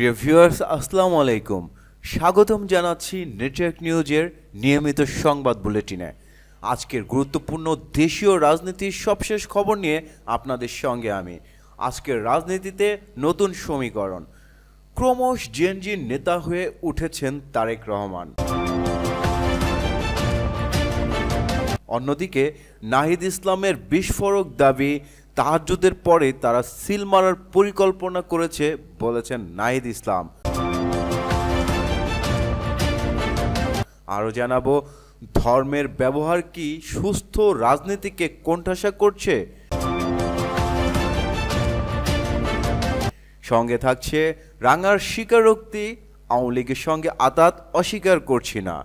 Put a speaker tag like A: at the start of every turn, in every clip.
A: প্রিয় ভিউয়ার্স, আসসালামু আলাইকুম। স্বাগতম জানাচ্ছি নেটওয়ার্ক নিউজের নিয়মিত সংবাদ বুলেটিনে। আজকের গুরুত্বপূর্ণ দেশীয় রাজনীতির সবশেষ খবর নিয়ে আপনাদের সঙ্গে আমি। আজকের রাজনীতিতে নতুন সমীকরণ। ক্রমশ জেনজির নেতা হয়ে উঠেছেন তারেক রহমান। অন্যদিকে নাহিদ ইসলামের বিস্ফোরক দাবি তাহাজ্জুদের পরে তারা সিল মারার পরিকল্পনা করেছে, বলেছেন নাহিদ ইসলাম। আরও জানাব, ধর্মের ব্যবহার কি সুস্থ রাজনীতিকে কোণঠাসা করছে? সঙ্গে থাকছে, রাঙার স্বীকারোক্তি, আওয়ামী লীগের সঙ্গে আতাত অস্বীকার করছি না।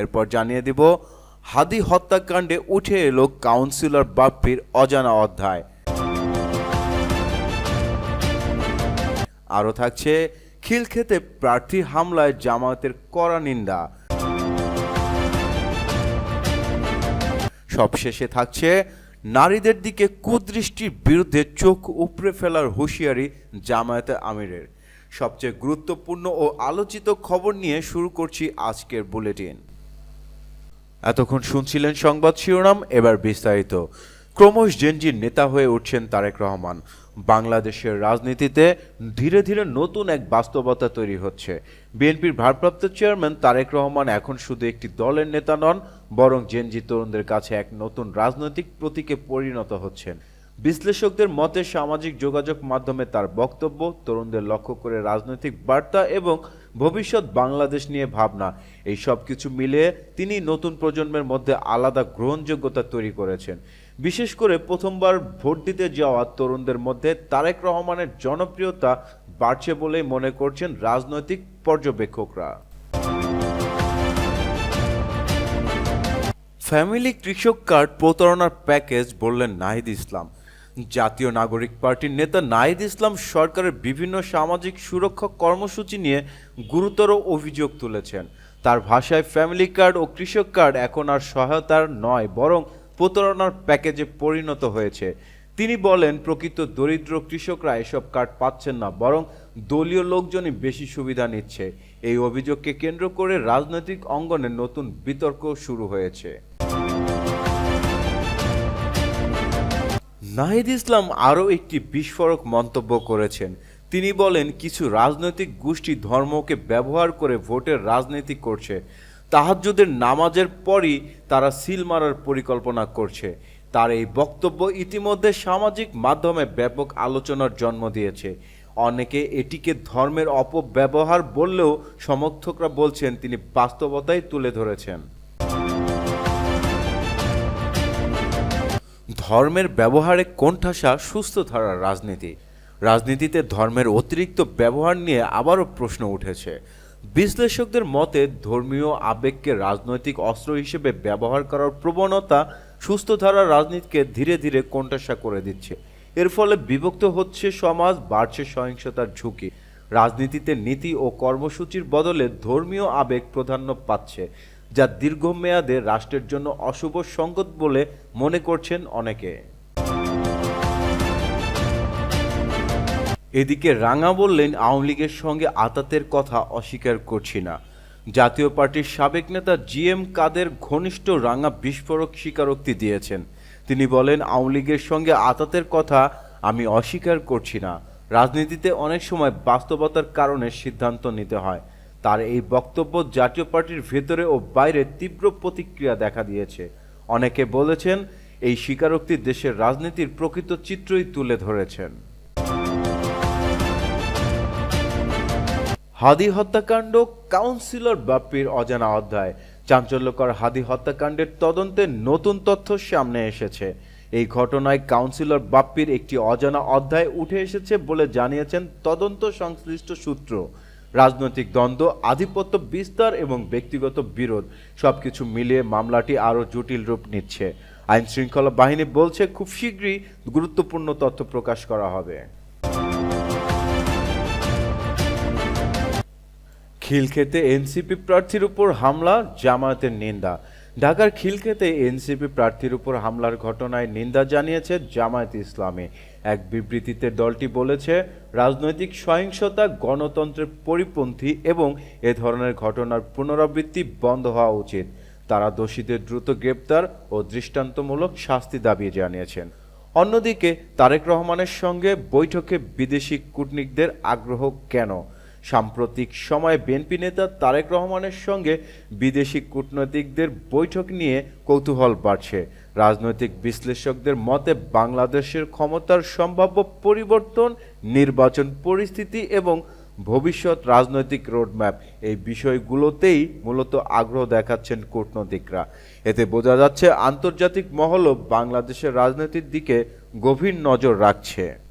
A: এরপর জানিয়ে দিব হাদি হত্যাকাণ্ডে উঠে এলো কাউন্সিলর বাপ্পির অজানা অধ্যায়। আরও থাকছে, খিলক্ষেতে প্রার্থী হামলায় জামায়াতের কড়া নিন্দা। সবশেষে থাকছে, নারীদের দিকে কুদৃষ্টির বিরুদ্ধে চোখ উপড়ে ফেলার হুঁশিয়ারি জামায়াতে আমিরের। সবচেয়ে গুরুত্বপূর্ণ ও আলোচিত খবর নিয়ে শুরু করছি আজকের বুলেটিন। এতক্ষণ শুনছিলেন সংবাদ শিরোনাম, এবার বিস্তারিত। ক্রমশ জেনজির নেতা হয়ে উঠছেন তারেক রহমান। বাংলাদেশের রাজনীতিতে ধীরে ধীরে নতুন এক বাস্তবতা তৈরি হচ্ছে। বিএনপির ভারপ্রাপ্ত চেয়ারম্যান তারেক রহমান এখন শুধু একটি দলের নেতা নন, বরং জেনজি তরুণদের কাছে এক নতুন রাজনৈতিক প্রতীকে পরিণত হচ্ছেন। বিশ্লেষকদের মতে সামাজিক যোগাযোগ মাধ্যমে তার বক্তব্য তরুণদের লক্ষ্য করে রাজনৈতিক বার্তা এবং ভবিষ্যৎ বাংলাদেশ নিয়ে ভাবনা। এই সব কিছু মিলিয়ে তিনি নতুন প্রজন্মের মধ্যে আলাদা গ্রহণযোগ্যতা তৈরি করেছেন। বিশেষ করে প্রথমবার ভোট দিতে যাওয়া তরুণদের মধ্যে তারেক রহমানের জনপ্রিয়তা বাড়ছে বলেই মনে করছেন রাজনৈতিক পর্যবেক্ষকরা। ফ্যামিলি কৃষক কার্ড প্রতারণার প্যাকেজ বললেন নাহিদ ইসলাম। জাতীয় নাগরিক পার্টির নেতা নাহিদ ইসলাম সরকারের বিভিন্ন সামাজিক সুরক্ষা কর্মসূচি নিয়ে গুরুতর অভিযোগ তুলেছেন। তার ভাষায় ফ্যামিলি কার্ড ও কৃষক কার্ড এখন আর সহায়তার নয়, বরং প্রতারণার প্যাকেজে পরিণত হয়েছে। তিনি বলেন, প্রকৃত দরিদ্র কৃষকরা এসব কার্ড পাচ্ছেন না, বরং দলীয় লোকজনই বেশি সুবিধা নিচ্ছে। এই অভিযোগকে কেন্দ্র করে রাজনৈতিক অঙ্গনে নতুন বিতর্ক শুরু হয়েছে। নাহিদ ইসলাম আরও একটি বিস্ফোরক মন্তব্য করেছেন। তিনি বলেন, কিছু রাজনৈতিক গোষ্ঠী ধর্মকে ব্যবহার করে ভোটের রাজনীতি করছে। তাহাজ্জুদের নামাজের পরই তারা সিল মারার পরিকল্পনা করছে। তার এই বক্তব্য ইতিমধ্যে সামাজিক মাধ্যমে ব্যাপক আলোচনার জন্ম দিয়েছে। অনেকে এটিকে ধর্মের অপব্যবহার বললেও সমর্থকরা বলছেন, তিনি বাস্তবতাই তুলে ধরেছেন। ধর্মের ব্যবহারে কোণঠাসা সুস্থ ধারার রাজনীতি। রাজনীতিতে ধর্মের অতিরিক্ত ব্যবহার নিয়ে আবারও প্রশ্ন উঠেছে। বিশ্লেষকদের মতে ধর্মীয় আবেগকে রাজনৈতিক অস্ত্র হিসেবে ব্যবহার করার প্রবণতা সুস্থ ধারার রাজনীতিকে ধীরে ধীরে কোণঠাসা করে দিচ্ছে। এর ফলে বিভক্ত হচ্ছে সমাজ, বাড়ছে সহিংসতার ঝুঁকি। রাজনীতিতে নীতি ও কর্মসূচির বদলে ধর্মীয় আবেগ প্রাধান্য পাচ্ছে। যা দীর্ঘমেয়াদে রাষ্ট্রের জন্য অশুভ সংগত বলে মনে করছেন অনেকে। এদিকে রাঙা বললেন, আওয়ামী লীগের সঙ্গে আতাতের কথা অস্বীকার করছি না। জাতীয় পার্টির সাবেক নেতা জি এম কাদের ঘনিষ্ঠ রাঙা বিস্ফোরক স্বীকারোক্তি দিয়েছেন। তিনি বলেন, আওয়ামী লীগের সঙ্গে আতাতের কথা আমি অস্বীকার করছি না। রাজনীতিতে অনেক সময় বাস্তবতার কারণে সিদ্ধান্ত নিতে হয়। তার এই বক্তব্য জাতীয় পার্টির ভেতরে ও বাইরে তীব্র প্রতিক্রিয়া দেখা দিয়েছে। অনেকে বলেছেন, এই স্বীকারোক্তি দেশের রাজনীতির প্রকৃত চিত্রই তুলে ধরেছেন। হাদি হত্যাকাণ্ড, কাউন্সিলর বাপ্পির অজানা অধ্যায়। চাঞ্চল্যকর হাদি হত্যাকাণ্ডের তদন্তে নতুন তথ্য সামনে এসেছে। এই ঘটনায় কাউন্সিলর বাপ্পির একটি অজানা অধ্যায় উঠে এসেছে বলে জানিয়েছেন তদন্ত সংশ্লিষ্ট সূত্র। রাজনৈতিক দ্বন্দ্ব, আধিপত্য বিস্তার এবং ব্যক্তিগত বিরোধ, সবকিছু মিলিয়ে মামলাটি আরও জটিল রূপ নিচ্ছে। আইন শৃঙ্খলা বাহিনী বলছে, খুব শীঘ্রই গুরুত্বপূর্ণ তথ্য প্রকাশ করা হবে। খিলক্ষেতে এনসিপি প্রার্থীর উপর হামলা, জামায়াতের নিন্দা। ঢাকার খিলক্ষেতে এনসিপি প্রার্থীর উপর হামলার ঘটনায় নিন্দা জানিয়েছে জামায়াত ইসলামী। এক বিবৃতিতে দলটি বলেছে রাজনৈতিক সহিংসতা, গণতন্ত্রের পরিপন্থী এবং এ ধরনের ঘটনার পুনরাবৃত্তি বন্ধ হওয়া উচিত। তারা দোষীদের দ্রুত গ্রেপ্তার ও দৃষ্টান্তমূলক শাস্তি দাবি জানিয়েছেন। অন্যদিকে তারেক রহমানের সঙ্গে বৈঠকে বিদেশি কূটনীতিকদের আগ্রহ কেন? সাম্প্রতিক সময়ে বিএনপি নেতা তারেক রহমানের সঙ্গে বিদেশি কূটনৈতিকদের বৈঠক নিয়ে কৌতূহল বাড়ছে। রাজনৈতিক বিশ্লেষকদের মতে, বাংলাদেশের ক্ষমতার সম্ভাব্য পরিবর্তন, নির্বাচন পরিস্থিতি এবং ভবিষ্যৎ রাজনৈতিক রোডম্যাপ এই বিষয়গুলোতেই মূলত আগ্রহ দেখাচ্ছেন কূটনৈতিকরা। এতে বোঝা যাচ্ছে, আন্তর্জাতিক মহলও বাংলাদেশের রাজনীতির দিকে গভীর নজর রাখছে।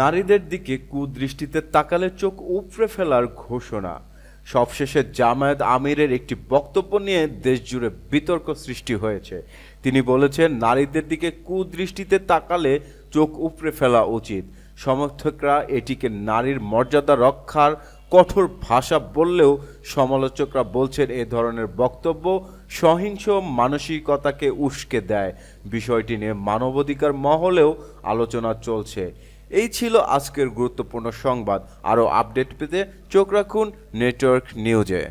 A: নারীদের দিকে কুদৃষ্টিতে তাকালে চোখ উপড়ে ফেলার ঘোষণা। সবশেষে জামায়াত আমিরের একটি বক্তব্য নিয়ে দেশজুড়ে বিতর্ক সৃষ্টি হয়েছে। তিনি বলেছেন, নারীদের দিকে কুদৃষ্টিতে তাকালে চোখ উপড়ে ফেলা উচিত। সমর্থকরা এটিকে নারীর মর্যাদা রক্ষার কঠোর ভাষা বললেও সমালোচকরা বলছেন, এ ধরনের বক্তব্য সহিংস মানসিকতাকে উস্কে দেয়। বিষয়টি নিয়ে মানবাধিকার মহলেও আলোচনা চলছে। এই ছিল আজকের গুরুত্বপূর্ণ সংবাদ। আরও আপডেট পেতে চোখ রাখুন নেটওয়ার্ক নিউজে।